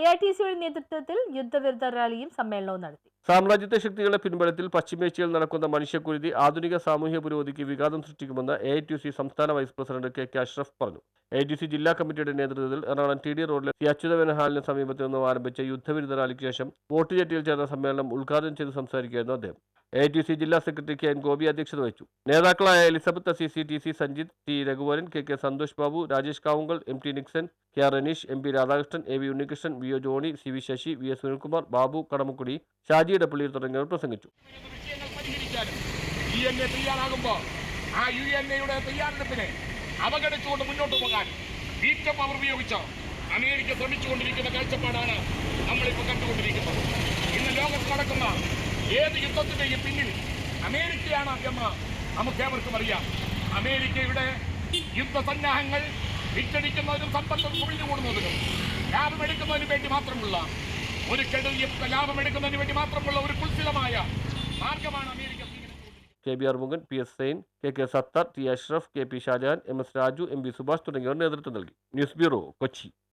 A I T സിയുടെ നേതൃത്വത്തിൽ യുദ്ധവിരുദ്ധ റാലിയും സമ്മേളനവും നടത്തി. സാമ്രാജ്യത്തെ ശക്തികളുടെ പിൻബലത്തിൽ പശ്ചിമേഷ്യയിൽ നടക്കുന്ന മനുഷ്യക്കുരുതി ആധുനിക സാമൂഹ്യ പുരോഗതിക്ക് വിഘാതം സൃഷ്ടിക്കുമെന്ന് എ ഐ ടി സി സംസ്ഥാന vice president K K Ashraf പറഞ്ഞു. എ ടി സി ജില്ലാ കമ്മിറ്റിയുടെ നേതൃത്വത്തിൽ എറണാകുളം ടി ഡി റോഡിലെ സി അച്യുതവന ഹാളിന് സമീപത്ത് നിന്നും ആരംഭിച്ച യുദ്ധവിരുദ്ധ റാലിക്ക് ശേഷം വോട്ടുചെട്ടിയിൽ ചേർന്ന സമ്മേളനം ഉദ്ഘാടനം ചെയ്ത് സംസാരിക്കുകയായിരുന്നു അദ്ദേഹം. എ ടി സി ജില്ലാ സെക്രട്ടറി കെ എൻ ഗോപി അധ്യക്ഷത വഹിച്ചു. നേതാക്കളായ എലിസബത്ത് അസി C T C Sanjith T Raghuvaran K K Santhosh Babu Rajesh Kavungal M T Nixon K R Ranish M P Radhakrishnan A V Unnikrishnan V O Johny C V Sasi V S Sunilkumar Babu Kadamakkudy Shaji Edappally തുടങ്ങിയവർ പ്രസംഗിച്ചു. ആ തയ്യാറെടുപ്പിനെ അവഗണിച്ചുകൊണ്ട് മുന്നോട്ട് പോകാൻ veto power ഉപയോഗിച്ച് America ശ്രമിച്ചുകൊണ്ടിരിക്കുന്ന കാഴ്ചപ്പാടാണ് നമ്മളിപ്പോൾ കണ്ടുകൊണ്ടിരിക്കുന്നത്. ഇന്ന് ലോകത്ത് നടക്കുന്ന ഏത് യുദ്ധത്തിന്റെയും പിന്നിൽ അമേരിക്കയാണ് എന്ന് നമുക്ക് ഏവർക്കും അറിയാം. അമേരിക്കയുടെ യുദ്ധസന്നാഹങ്ങൾ വിറ്റടിക്കുന്നതിനും സമ്പത്തും കുഴിഞ്ഞുകൂടുന്നതിനും ലാഭമെടുക്കുന്നതിന് വേണ്ടി മാത്രമുള്ള ഒരു കെടുതിയും ലാഭമെടുക്കുന്നതിന് വേണ്ടി മാത്രമുള്ള ഒരു കുൽസിതമായ മാർഗമാണ് America K B Arumughan P S Sain K K Sathar T Ashraf K P Shajahan M S Raju M V Subhash തുടങ്ങിയവർ നേതൃത്വം നൽകി. News bureau Kochi.